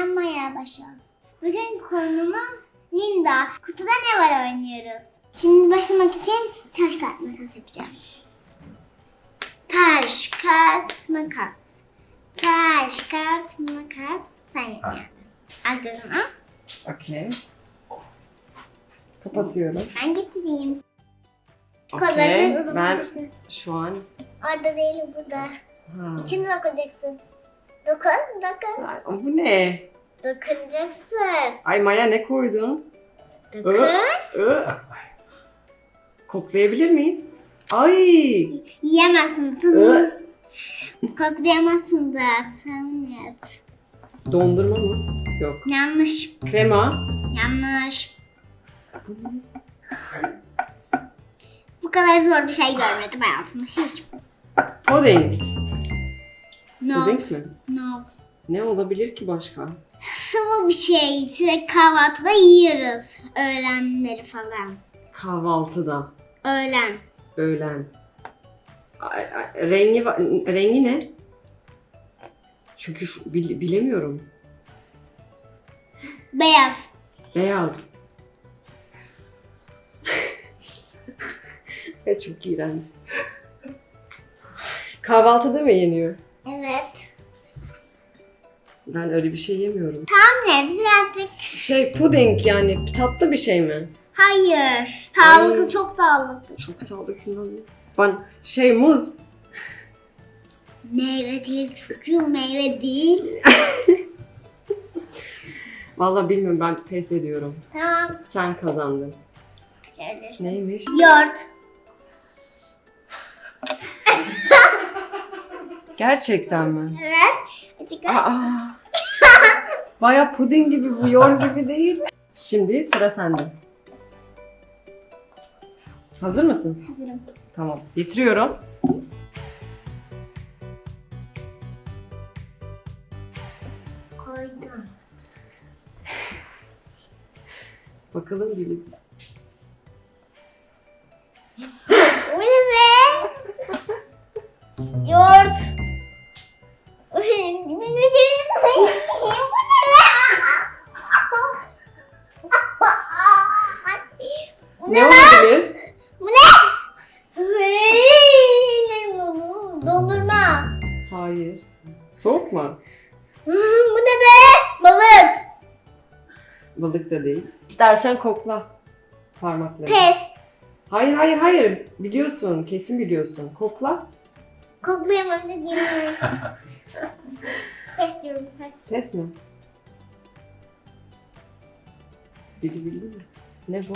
Ben Maya. Bugün konumuz Linda. Kutuda ne var oynuyoruz. Şimdi başlamak için taş kağıt makas yapacağız. Taş kağıt makas. Taş kağıt makas. Sen yap yani. Al gözünü. Okey. Kapatıyorum. Ben getireyim. Okey. Kollarını Ben uzatabilirsin. şu an... Orada değil burada. Ha. İçine dokunacaksın. Dokun, dokun. Ay, bu ne? Dokunacaksın. Ay Maya ne koydun? Dokun. Ö, ö. Koklayabilir miyim? Ay. Yiyemezsin. Ö. Koklayamazsın da. Samimiyet. Dondurma mı? Yok. Yanlış. Krema. Yanlış. Bu kadar zor bir şey görmedim hayatımda. Hiç. Pudding. No. Pudding mi? No. Ne olabilir ki başka? Sıvı bir şey. Sürekli kahvaltıda yiyoruz. Öğlenleri falan. Kahvaltıda. Öğlen. Öğlen. Ay, ay, rengi va- rengi ne? Çünkü şu, bil- bilemiyorum. Beyaz. Beyaz. evet çok iğrenç. Kahvaltıda mı yeniyor? Ben öyle bir şey yemiyorum. Tahmin et birazcık. Şey puding yani tatlı bir şey mi? Hayır. Sağlıklı, Ay. çok sağlıklı. Çok sağlıklı. Ben şey muz. Meyve değil çocuğum meyve değil. Vallahi bilmiyorum ben pes ediyorum. Tamam. Sen kazandın. Söylersin. Neymiş? Yoğurt. Gerçekten mi? Evet. Açık. Aa. Baya puding gibi bu yoğurt gibi değil. Şimdi sıra sende. Hazır mısın? Hazırım. Tamam. Getiriyorum. Koydum. Bakalım bilip. Bu ne be? Yoğurt. Mu? Hmm, Bu ne be? Balık. Balık da değil. İstersen kokla. Parmakla. Pes. Hayır hayır hayır. Biliyorsun. Kesin biliyorsun. Kokla. Koklayamam çok yeni. Pes diyorum. Pes. Pes mi? Bili bildi mi? Ne bu?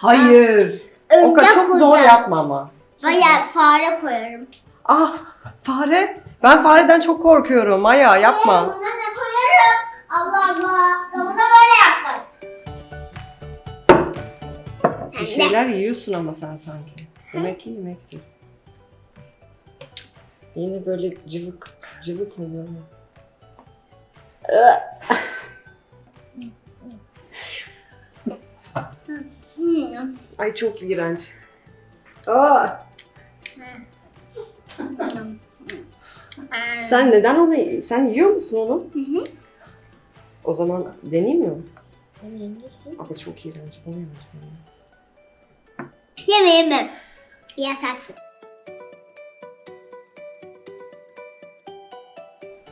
Hayır. O kadar çok zor koyacağım. yapma ama. Bayağı fare koyarım. Ah fare. Ben fareden çok korkuyorum. Maya yapma. Buna ne koyarım? Allah Allah. Buna böyle yapmak. Bir şeyler yiyorsun ama sen sanki. Yemek iyi yemektir. Yine böyle cıvık cıvık mı diyorum? Hmm. Ay çok iğrenç. Aa, sen neden onu sen yiyor musun onu? Hı hı. O zaman deneyeyim mi? Yemeyebilirsin. Ama çok iğrenç. Bunu yemek Yemeyemem. Yasak.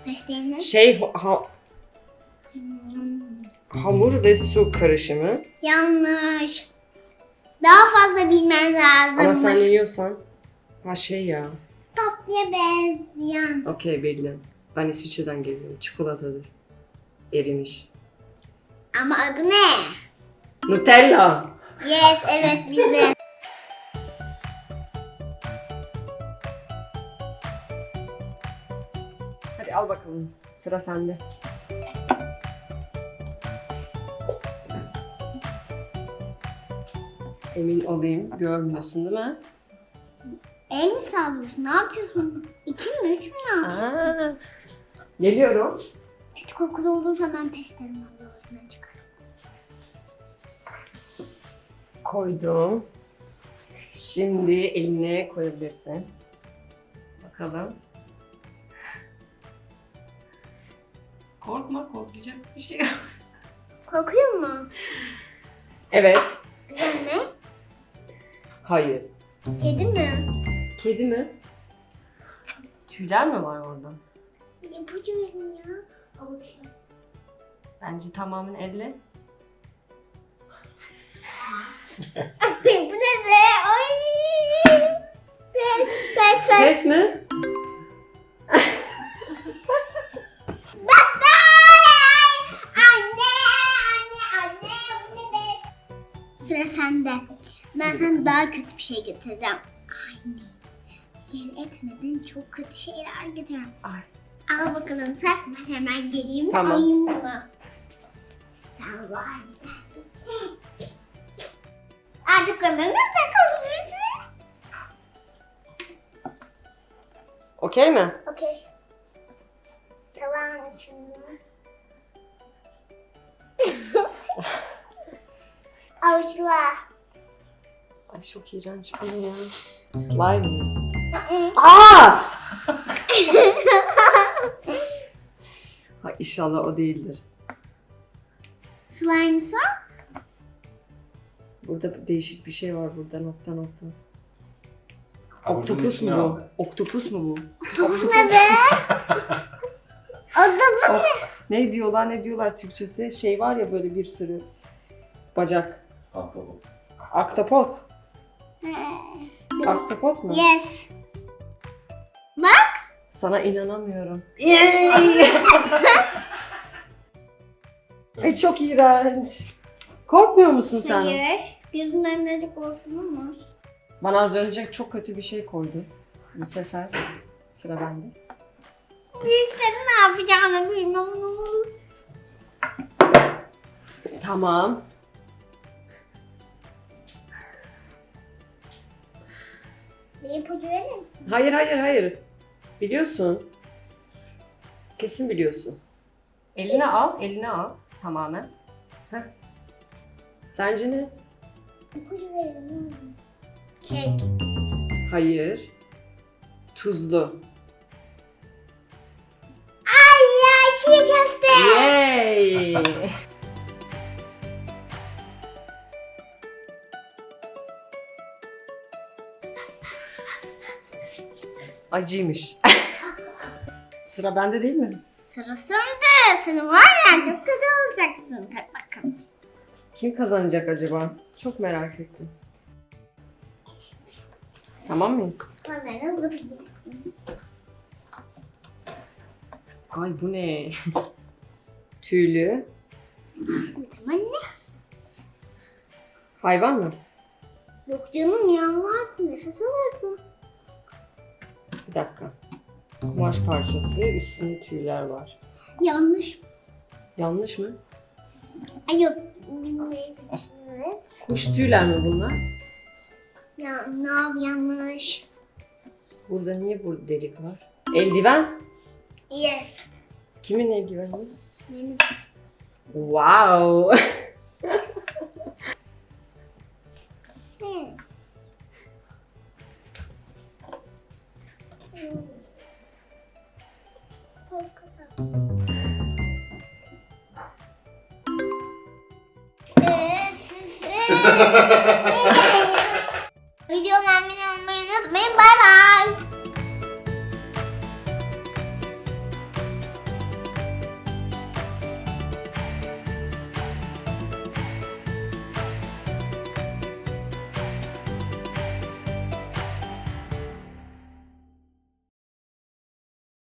Başlayalım. Şey ha- hamur ve su karışımı. Yanlış. Daha fazla bilmen lazımmış. Ama sen yiyorsan ha şey ya. Tatlıya benzeyen. Okey belli. Ben İsviçre'den geliyorum. Çikolatadır. Erimiş. Ama adı ne? Nutella. Yes, evet bildin. Hadi al bakalım. Sıra sende. Emin olayım. Görmüyorsun değil mi? El mi sallıyorsun? Ne yapıyorsun? İki mi, üç mü ne? Aa, geliyorum. Kötü kokulu olduğu zaman pes derim valla. Koydum. Şimdi eline koyabilirsin. Bakalım. Korkma, korkacak bir şey yok. Kokuyor mu? Evet. Hayır. Kedi mi? Kedi mi? Tüyler mi var orada? İpucu verin ya. Avuç. Bence tamamen elle. Bu ne be? Ay! Pes, pes, pes. Pes mi? Basta! Anne, anne, anne. Bu ne be? Sıra sende. Ben sana daha kötü bir şey getireceğim. Anne. Yel etmeden çok kötü şeyler getireceğim. Ay. Al bakalım tak ben hemen geleyim. Tamam. alayım bunu. Sen var sen. Artık sen konuşursun. Okey mi? Okey. Tamam şunu. Avuçla. Ay çok iğrenç bu ne ya? Slime mi? Aa! Ay inşallah o değildir. Slime'sa Burada değişik bir şey var burada nokta nokta. Avucun Oktopus içine mu bu? Oktopus mu bu? topuz ne be? o da bu. Ne diyorlar ne diyorlar Türkçesi? Şey var ya böyle bir sürü bacak. Ahtapot. Aktopot. Aktopot mu? Yes. Bak. Sana inanamıyorum. Yay! Ay çok iğrenç. Korkmuyor musun sen? Hayır. Gözünden birazcık korktum ama. Bana az önce çok kötü bir şey koydu. Bu sefer sıra bende. Büyüklerin ne yapacağını bilmem. Tamam. İpucu verir misin? Hayır hayır hayır. Biliyorsun. Kesin biliyorsun. Eline al, eline al. Tamamen. Heh. Sence ne? İpucu verin. Kek. Hayır. Tuzlu. Ay ya çiğ köfte. Yay! Acıymış. Sıra bende değil mi? Sıra sende. Senin var ya çok kötü olacaksın. Hadi bakalım. Kim kazanacak acaba? Çok merak ettim. Tamam mıyız? Bana hızlı bilirsin. Ay bu ne? Tüylü. Tamam ne? Hayvan mı? Yok canım ya var. Nefes alır bu. Bir dakika. Kumaş parçası, üstünde tüyler var. Yanlış. Yanlış mı? Ay yok. Evet. Kuş tüyler mi bunlar? Ya ne yap yanlış. Burada niye burada delik var? Eldiven? Yes. Kimin eldiveni? Benim. Wow! Ha ha ha!